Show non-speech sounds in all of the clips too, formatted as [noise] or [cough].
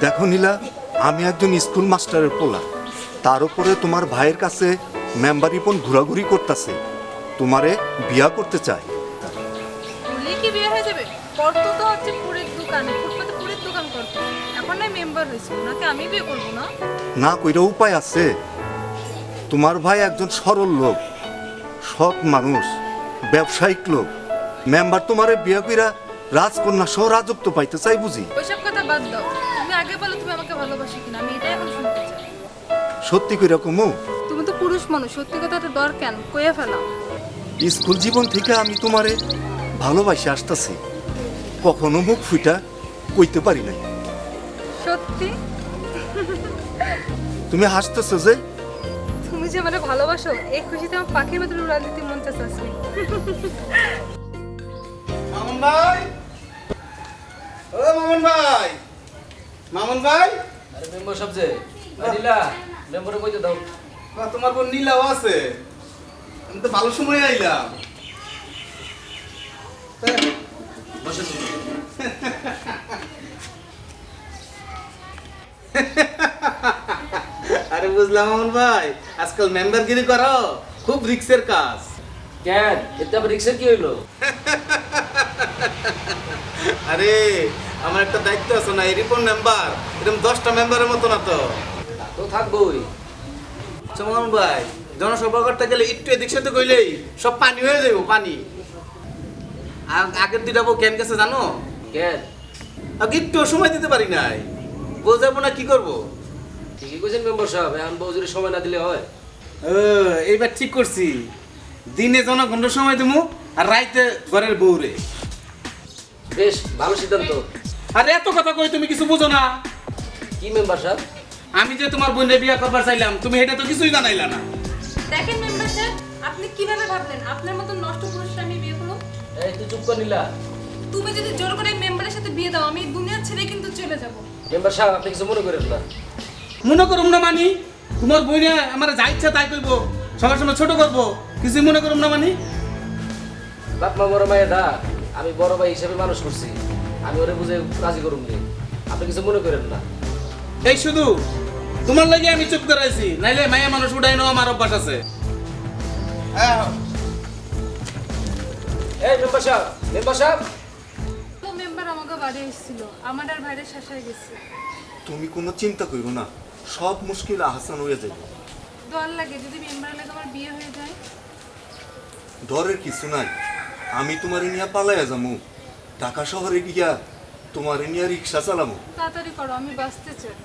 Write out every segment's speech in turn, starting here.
দেখো নীলা আমি একজন স্কুল মাস্টারের পোলা। তার উপরে তোমার ভাইয়ের কাছে মেম্বার রিপন ঘোরাঘুরি করতেছে। তোমারে বিয়া করতে চায়। বললে কি বিয়ে হয়ে যাবে? করতো তো হচ্ছে পুরের দোকানে। ফুটপাতে পুরের দোকান করতো। এখন না মেম্বার হয়েছে। ওনাকে আমি বিয়ে করব না। না কইরা উপায় আছে। তোমার ভাই একজন সরল লোক। সৎ মানুষ। ব্যবসায়িক লোক। মেম্বার তোমারে বিয়া কইরা রাজকন্যা সহ রাজত্ব পাইতে চাই বুঝি? ওইসব কথা বাদ দাও। তুমি আগে বলো তুমি আমাকে ভালোবাসো কিনা আমি এটাই এখন শুনতে চাই। সত্যি কইরা কমু? তুমি তো পুরুষ মানুষ সত্যি কথা তো দর কেন? কয়ে ফেলাও স্কুল জীবন থেকে আমি তোমারে ভালোবাসি আসতেছি। কখনো মুখ ফুইটা কইতে পারি নাই। সত্যি? তুমি হাসতেছো যে? তুমি যে মানে ভালোবাসো এই খুশিতে আমার পাখির মতো উড়ান দিতে মন চাচ্ছে মামুন ভাই! ও মামুন ভাই। মামুন ভাই? আরে মেম্বার সব যে নীলা মেম্বারে কইতে দাও। তোমার বোন নীলাও আছে। আমি তো ভালো সময় আইলাম। বসে আরে বুঝলাম মামুন ভাই আজকাল মেম্বারগিরি করো খুব রিক্সের কাজ। কেন? এতে আবার রিক্সের কি হইল? [laughs] আরে আমার একটা দায়িত্ব আছে না এই রিপোর্ট মেম্বার এরকম দশটা মেম্বারের মতো না তো। তা থাকবোই। আচ্ছা মামুন ভাই জনসভা করতে গেলে একটু এদিক সাথে কইলেই সব পানি হয়ে যাব পানি। আগের দুইটা বউ কেন গেছে জানো? কেন? আগে একটু সময় দিতে পারি নাই। বোঝাবো না কি করব? ঠিকই কইছেন মেম্বার সাহেব এখন বউজুরি সময় না দিলে হয়। ও, এইবার ঠিক করছি। দিনে জনগণের সময় দিমু আর রাইতে ঘরের বউরে। বেশ ভালো সিদ্ধান্ত। আর এত কথা কই তুমি কিছু বুঝো না। কি মেম্বার সাহেব আমি যে তোমার বোনের বিয়া করবার চাইলাম তুমি এটা তো কিছুই জানাইলা না। দেখেন মেম্বার স্যার আপনি কীভাবে ভাবলেন? আপনার মতো নষ্ট পুরুষটা আমি বিয়ে করব? এই তুই চুপ কর নীলা। তুমি যদি জোর করে মেম্বারের সাথে বিয়ে দাও আমি দুনিয়া ছেড়ে কিন্তু চলে যাব। মেম্বার সাহেব আপনি কিছু মনে করেন না। মনে করুম না মানি তোমার বইনে আমার যা ইচ্ছা তাই করব সবার সময় ছোট করব কিছুই মনে করুম না মানি। বাপ মা বড় মায়ের দা আমি বড় ভাই হিসেবে মানুষ করছি। আমি ওরে বুঝে রাজি করুম নি। আপনি কিছু মনে করেন না। এই শুধু তোমার লাগে আমি চুপ করে আছি নাইলে মায়া মানুষ উঠাই নেওয়া আমার অভ্যাস আছে। এই মেম্বার সাহেব মেম্বার সাহেব। তো মেম্বার আমাকে বাড়ি এসেছিল আমার আর ভাইরে শাসায় গেছে। তুমি কোনো চিন্তা করো না সব মুশকিল আহসান হয়ে যাবে। ডর লাগে যদি মেম্বারের লাগে আমার বিয়ে হয়ে যায়। ডরের কিছু নাই। আমি তোমার নিয়ে পালাইয়া যামু। ঢাকা শহরে গিয়া তোমার নিয়ে রিক্সা চালামু। তাড়াতাড়ি করো আমি বাঁচতে চাই।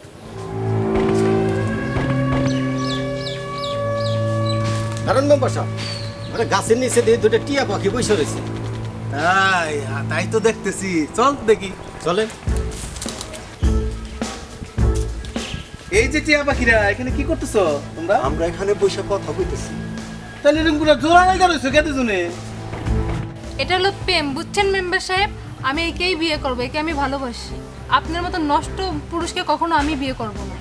কারণ মেম্বার সাহেব মানে গাছের নিচে দিয়ে দুটো টিয়া পাখি বসে রয়েছে। তাই তাই তো দেখতেছি। চল দেখি। চলেন এই যে টিয়া পাখিরা এখানে কি করতেছো তোমরা? আমরা এখানে বসে কথা কইতেছি। তাহলে জোড়া নাই রয়েছো কেটে জুনে এটা হলো প্রেম বুঝছেন মেম্বার সাহেব? আমি একেই বিয়ে করব একে আমি ভালোবাসি। আপনার মতো নষ্ট পুরুষকে কখনো আমি বিয়ে করব না।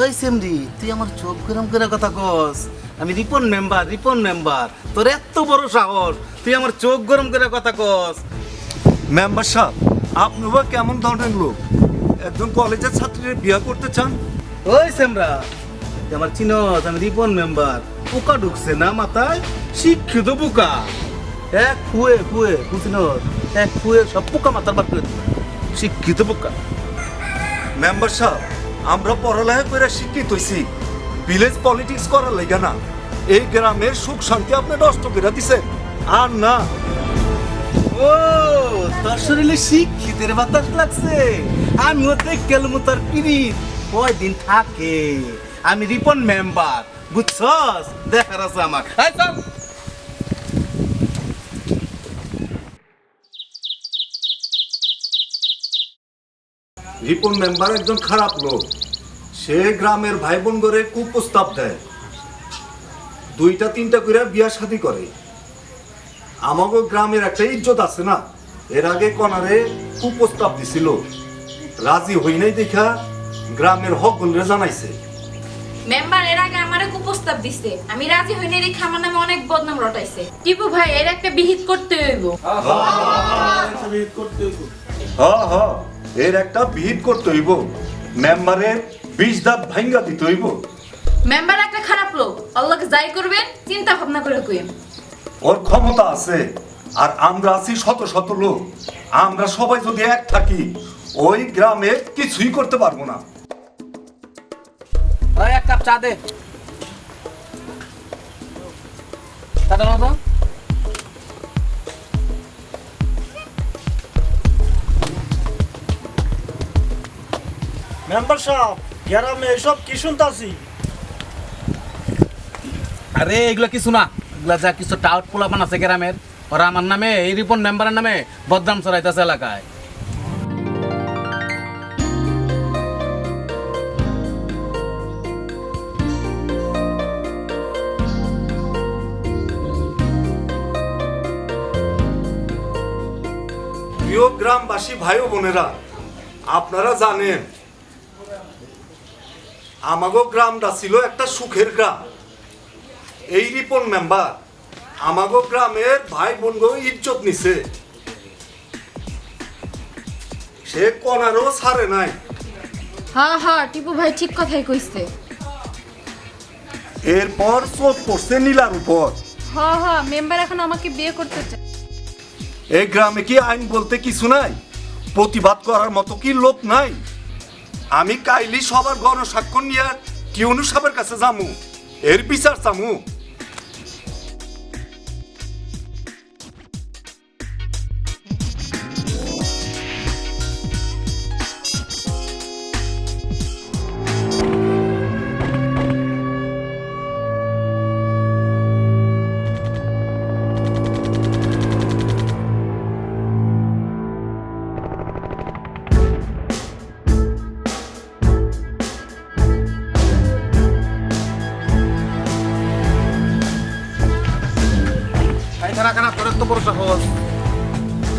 ওই সেমরি তুই আমার চোখ গরম করে কথা কস। আমি রিপন মেম্বার রিপন মেম্বার। তোর এত বড় সাহস তুই আমার চোখ গরম করে কথা কস। মেম্বার সাহেব আপনি বা কেমন ধরনের লোক? একজন কলেজের ছাত্রীর বিয়া করতে চান? ওই সেমরা আমার চিনস আমি রিপন মেম্বার। পোকা ঢুকছে না মাথায় শিক্ষিত পোকা। এক ফুয়ে ফুয়ে বুঝিন এক ফুয়ে সব পোকা মাথার বার করে। শিক্ষিত পোকা। মেম্বার সাহেব আমরা পড়ালেখা করে শিক্ষিত হইছি। ভিলেজ পলিটিক্স করার লেগে না। এই গ্রামের সুখ শান্তি আপনি নষ্ট করে দিছেন। আর না। ও তোর শরীরে শিক্ষিতের বাতাস লাগছে। আমি ওতে কেলমু তোর পিরিত কয়দিন থাকে? আমি রিপন মেম্বার বুঝছস? দেখার আছে আমার রিপন মেম্বার একজন খারাপ লোক। সে গ্রামের ভাই বোন করে কুপ্রস্তাব দেয়। দুইটা তিনটা করে বিয়া শাদি করে। আমাকে গ্রামের একটা ইজ্জত আছে না? এর আগে কনারে কুপ্রস্তাব দিছিল। রাজি হই নাই দেখা গ্রামের হক বলরে জানাইছে। মেম্বার এর আগে আমারে কুপ্রস্তাব দিছে। আমি রাজি হইনি রেখে আমার নামে অনেক বদনাম রটাইছে। টিপু ভাই এর একটা বিহিত করতে হইব। হ হ। এর একটা বিহিত করতে হইব। মেম্বারের বিষ দাঁত ভাঙ্গা দিতে হইব। মেম্বার একটা খারাপ লোক। আল্লাহকে যাই করবেন চিন্তা ভাবনা করে কইেন ওর ক্ষমতা আছে আর আমরা আছি শত শত লোক। আমরা সবাই যদি এক থাকি ওই গ্রামে কিছুই করতে পারব না। ওই এক কাপ চা দে। চাটা মেম্বার সাহেব গ্রামে এসব কি শুনতাছি? আরে এগুলো কিছু না। এগুলা যা কিছু টাউট পোলাপান আছে গ্রামের। ওরা আমার নামে এই রিপন মেম্বারের নামে বদনাম চড়াইতেছে এলাকায়। প্রিয় গ্রামবাসী ভাই বোনেরা আপনারা জানেন আমাগো গ্রামটা ছিল একটা সুখের গ্রাম। এই রিপন মেম্বার আমাগো গ্রামের ভাই বোনগো ইজ্জত নিছে। সে কনারও ছাড়ে নাই। হ্যাঁ হ্যাঁ টিপু ভাই ঠিক কথাই কইছে। এরপর চোখ পড়ছে নীলার উপর। হ হ মেম্বার এখন আমাকে বিয়ে করতে চায়। এই গ্রামে কি আইন বলতে কিছু নাই? প্রতিবাদ করার মতো কি লোক নাই? আমি কাইলি সবার গণ গণস্বাক্ষর নিয়ে টিউনু সাহেবের কাছে যামু। এর বিচার চামু।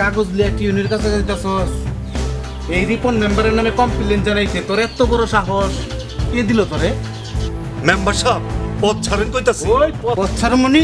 কাগজ লিয়ে টিউনির কাছে যাইতেছস। এই রিপন মেম্বারের নামে কমপ্লেন জানাইছে তোর এত বড় সাহস কে দিল তোরে? মেম্বার সাহেব পথ ছাড়েন কইতাছি। ওই পথ মনি